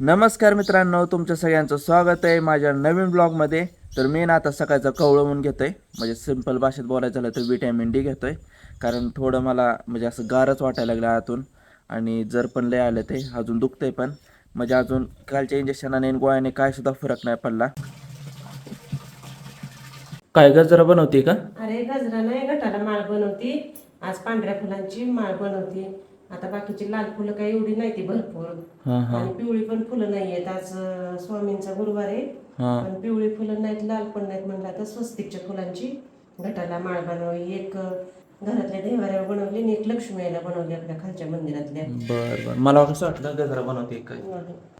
नमस्कार मित्रांनो तुमच्या सगळ्यांचं स्वागत आहे माझ्या नवीन ब्लॉगमध्ये. तर मी ना आता सकाळचं कवळवून घेतो आहे म्हणजे सिंपल भाषेत बोलायचं झालं तर विटॅमिन डी घेतो आहे कारण थोडं मला म्हणजे असं गारच वाटायला लागलं आतून. आणि जर पण लय आलं ते अजून दुखतंय पण. म्हणजे अजून कालच्या इंजेक्शनाने आणि गोळ्याने काय सुद्धा फरक नाही पडला. काय गजरा बनवते का? अरे गजरा नाही गटाला माळ बनवते. आज पांढऱ्या फुलांची माळ बनवते. आता बाकीची लाल फुलं काही एवढी नाही ती भरपूर. हां हां. आणि पिवळी पण फुलं नाही आहेत आज अं, स्वामींचा गुरुवार आहे. हां. पण पिवळी फुलं नाहीत लाल पण नाहीत म्हणलं तर स्वस्तिकच्या फुलांची. घटाला माळ बनवली एक अं, घरातल्या देवाऱ्यावर बनवली आणि एक लक्ष्मीला बनवली आपल्या खालच्या मंदिरातल्या. बरं बरं. मला कसं वाटलं गजरा बनवते काय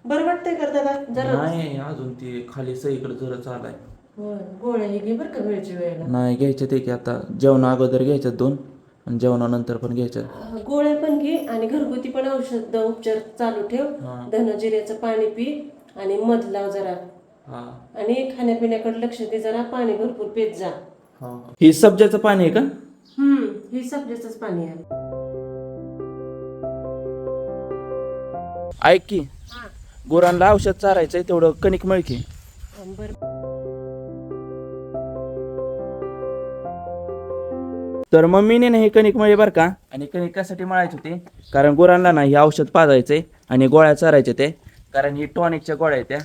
बरं. वाटतंय कर दादा जरा नाही अजून ती खाली सईकडे जरा चालाय. होय, गोळ्या हे घे बरं का वेळच्या वेळेला. नाही घ्यायचे ते की आता जेवणा अगोदर घ्यायच्यात दोन. आणि जेवणानंतर पण घ्यायच्यात गोळ्या पण घे आणि घरगुती पण औषध उपचार चालू ठेव. धनजिऱ्याचं पाणी पी आणि मध लाव जरा. हा. आणि खाण्यापिण्याकडे लक्ष दे जरा पाणी भरपूर पेत जा. ही. सब्जाचं पाणी आहे का? हम्म हे सब्जेचंच पाणी आहे. ऐक की गुरांना औषध चारायचंय तेवढं कणिक मळकी. बरं. तर मम्मीने ना हे कणिक मळे बरं का आणि कणिक कशासाठी मळायचे होते. कारण गुरांना ना हे औषध पाजायचंय आणि गोळ्या चारायचे ते. कारण ही टॉनिकच्या गोळ्या आहेत त्या.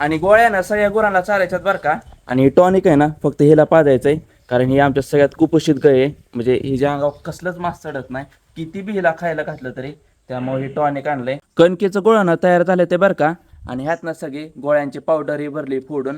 आणि गोळ्या ना सगळ्या गुरांना चारायच्यात बरं का. आणि टॉनिक आहे ना फक्त हिला पाजायचंय. कारण ही आमच्या सगळ्यात कुपोषित गाय आहे. म्हणजे हिच्या अंगावर कसलंच मास चढत नाही किती बी हिला खायला घातलं तरी त्यामुळे हे टॉनिक आणलंय. कणकेचं गोळानं तयार झालं ते बरं का? आणि ह्यातनं सगळी गोळ्यांची पावडर ही भरली फोडून.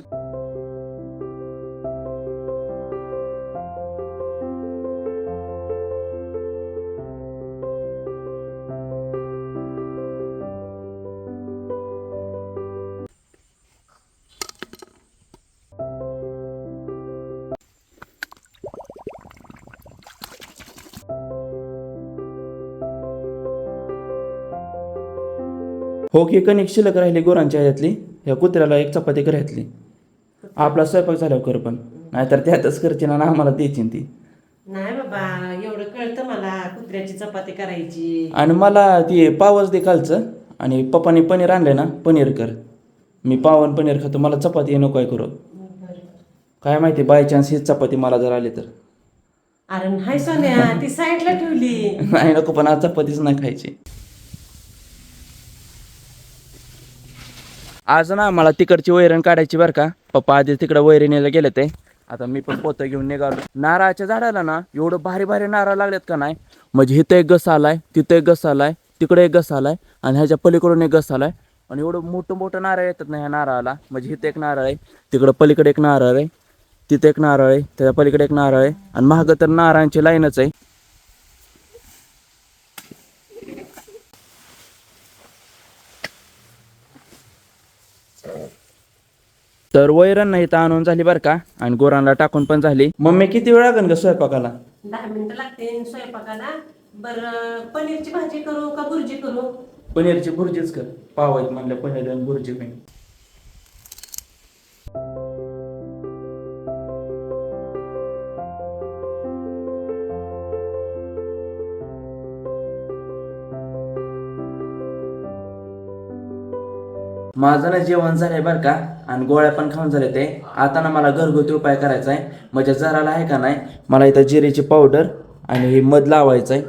हो की कणिक शिल्लक राहिली गुरांच्या ह्याच्यातली ह्या कुत्र्याला एक चपाती घरातली आपला स्वयंपाक झाल्यावर कर पण नाहीतर त्यातच करची ना आम्हाला द्यायची ती. नाही बाबा एवढं कळतं मला कुत्र्याची चपाती करायची. आणि मला ती पावच दे कालचं आणि पप्पाने पनीर आणलंय ना पनीर कर. मी पावन पनीर खातो मला चपाती नको आहे करू. काय माहिती बाय चान्स हीच चपाती मला जर आली तर. अरे नाही सोन्या ती साईडला ठेवली. नाही नको पण आज चपातीच नाही खायची. आज ना मला तिकडची वैरण काढायची बरं का. पप्पा आधी तिकडं वैरणीला गेले ते. आता मी पण पोतं घेऊन निघालो. नारळाच्या झाडाला ना एवढं भारी भारी नारळ लागलेत का नाही? म्हणजे इथं एक गस आलाय तिथं एक गस आलाय तिकडे एक गस आलाय आणि ह्याच्या पलीकडून एक गस आलाय. आणि एवढं मोठं मोठं नारळ येतात ना ह्या नारळाला. म्हणजे इथं एक नारळ आहे तिकडं पलीकडे एक नारळ आहे तिथे एक नारळ आहे त्याच्या पलीकडे एक नारळ आहे. आणि महाग तर नारळांची लाईनच आहे. तर वैरण नाही तर आणून झाली बरं का? आणि गोरांना टाकून पण झाली. मम्मी किती वेळ लागेल का स्वयंपाकाला? दहा मिनिटं लागते स्वयंपाकाला. बरं पनीरची भाजी करू का भुर्जी करू? पनीरची भुर्जीच कर. पाव आहेत म्हणलं पनीर आणि भुर्जी पण. माझं ना जेवण झालंय बरं का आणि गोळ्या पण खाऊन झाले ते. आता ना मला घरगुती उपाय करायचा आहे. म्हणजे जराला आहे का नाही मला इथं जिरेची पावडर आणि हे मध लावायचं आहे.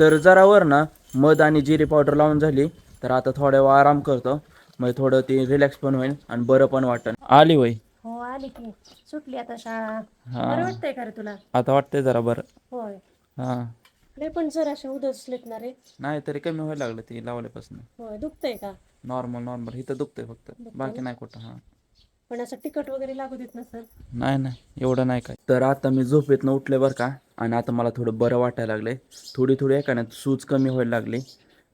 तर जरा वर ना मध आणि जिरे पावडर लावून झाली तर आता थोड्या वेळ आराम करतो. म्हणजे थोडं ती रिलॅक्स पण होईल आणि बरं पण वाटेल आली वय? हो आली की. सुटली आता शाळा. बरं वाटतंय का रे तुला? आता वाटतंय जरा बरं. होय. हां. नाही पण जर अशा उदसलेत ना रे नाही तरी कमी व्हायला लागलं ती लावल्यापासून. होय दुखतंय का? नॉर्मल नॉर्मल इथं दुखतंय फक्त. बाकी नाही कुठं हां. पण असं तिखट वगैरे लागू देत नसेल? नाही नाही. एवढं नाही काय. तर आता मी झोपेतनं उठले बरं का आणि आता मला थोडं बरं वाटायला लागले थोडी थोडी आहे का नाही सूज कमी व्हायला लागली.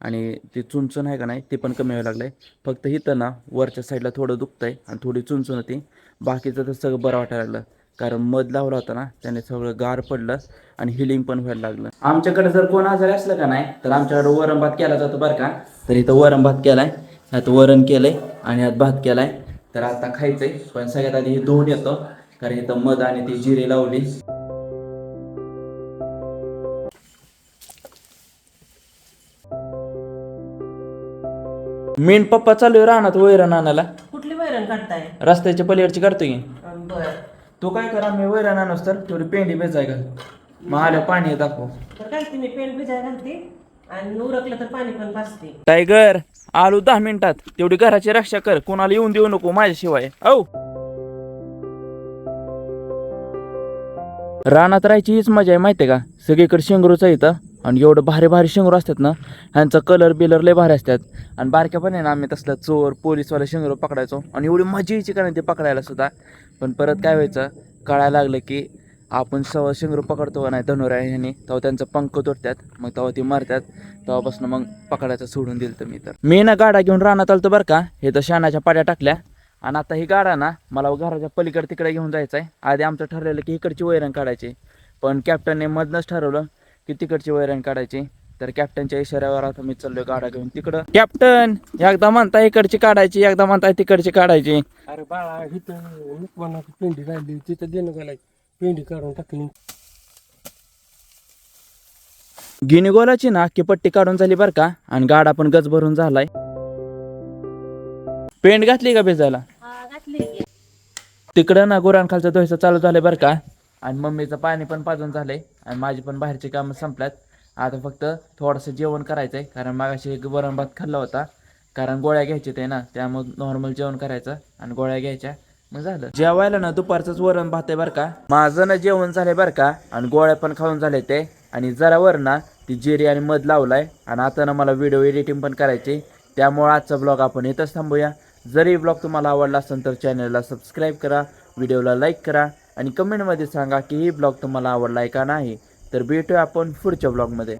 आणि ते चुनचुन आहे का नाही ते पण कमी व्हायला लागले फक्त इथं ना वरच्या साईडला थोडं दुखतंय आणि थोडी चुनचुन होती. बाकीचं तर सगळं बरं वाटायला लागलं. कारण मध लावला होता ना त्याने सगळं गार पडलं आणि हिलिंग पण व्हायला लागलं. आमच्याकडे जर कोण आजारी असलं का नाही तर आमच्याकडे वरण भात केला जातो बरं का. तर इथं वरण भात केलाय ह्यात वरण केलंय आणि ह्यात भात केलाय. तर आता खायचंय पण सगळ्यात आधी हे धुवून येतो कारण इथं मध आणि ती जिरे लावली. मेन पप्पा चालू आहे रानात वैरण आणायला. कुठली वैरण काढताय? रस्त्याच्या पलीकडची करतोय की? बर. तू काय करा मी वैरण आणूस तर तेवढी पेंडी बेचाय घाल. मग आल्या पाणी दाखव. तर घालते मी पेंट भिजाय घालते? आणि उरकलं तर पाणी पण पाचते टायगर आलो दहा मिनिटात. तेवढी घराची रक्षा कर कोणाला येऊन देऊ नको माझ्याशिवाय. औ! रानात राहायची हीच मजा आहे माहिती आहे का? सगळीकडे शेंगरूचा इथं. आणि एवढं भारी भारी शेंगरू असतात ना ह्यांचा कलर बिलर लय भारी असतात. आणि बारक्या पण आहे ना आम्ही तसला चोर पोलीसवाला शेंगरू पकडायचो. आणि एवढी मजा यायची का नाही ते पकडायला सुद्धा. पण परत काय व्हायचं कळायला लागलं की आपण सव शेंगरू पकडतो का नाही धनुरा ह्याने. तेव्हा त्यांचं पंख तोडतात मग तेव्हा ते मारतात. तेव्हापासून मग पकडायचं सोडून दिलं तर मी तर. मी ना गाडा घेऊन रानात आलतो बरं का हे तर शानाच्या पाड्या टाकल्या. आणि आता ही गाडा ना मला घराच्या पलीकडे तिकडे घेऊन जायचं आहे आधी आमचं ठरलेलं की इकडची वैरण काढायची. पण कॅप्टनने मधनंच ठरवलं की तिकडची वैरण काढायची. तर कॅप्टनच्या इशाऱ्यावर आता मी चाललोय गाडा घेऊन तिकडं. कॅप्टन एकदा म्हणता इकडची काढायची एकदा म्हणताय तिकडची काढायची. अरे बाळा इथं पेंडी राहिली तिथं देणं घालायची. पेंडी काढून टाकली. गिनीगोलाची ना अख्खी पट्टी काढून झाली बरं का? आणि गाडा पण गज भरून झालाय. पेंट घातली का भिजायला? तिकडं ना गुरांखालचं धुयचं चालू झालंय बरं का. आणि मम्मीचं पाणी पण पाजून झालंय. आणि माझी पण बाहेरची कामं संपल्यात. आता फक्त थोडंसं जेवण करायचंय. कारण मागाशी एक वरण भात खाल्ला होता. कारण गोळ्या घ्यायचे ते ना. त्यामुळे नॉर्मल जेवण करायचं आणि गोळ्या घ्यायच्या. मग झालं. जेवायला ना दुपारचंच वरण भात आहे बरं का. माझं ना जेवण झालंय बरं का. आणि गोळ्या पण खाऊन झाले ते. आणि जरा वर ना ती जिरी आणि मध लावलाय. आणि आता ना मला व्हिडिओ एडिटिंग पण करायची. त्यामुळे आजचा ब्लॉग आपण इथंच थांबूया. जरी ब्लॉग तुम्हाला आवडला असेल तर चॅनलला सबस्क्राईब करा व्हिडिओला लाईक करा आणि कमेंटमध्ये सांगा की ही ब्लॉग तुम्हाला आवडला आहे का नाही. तर भेटूया आपण पुढच्या ब्लॉगमध्ये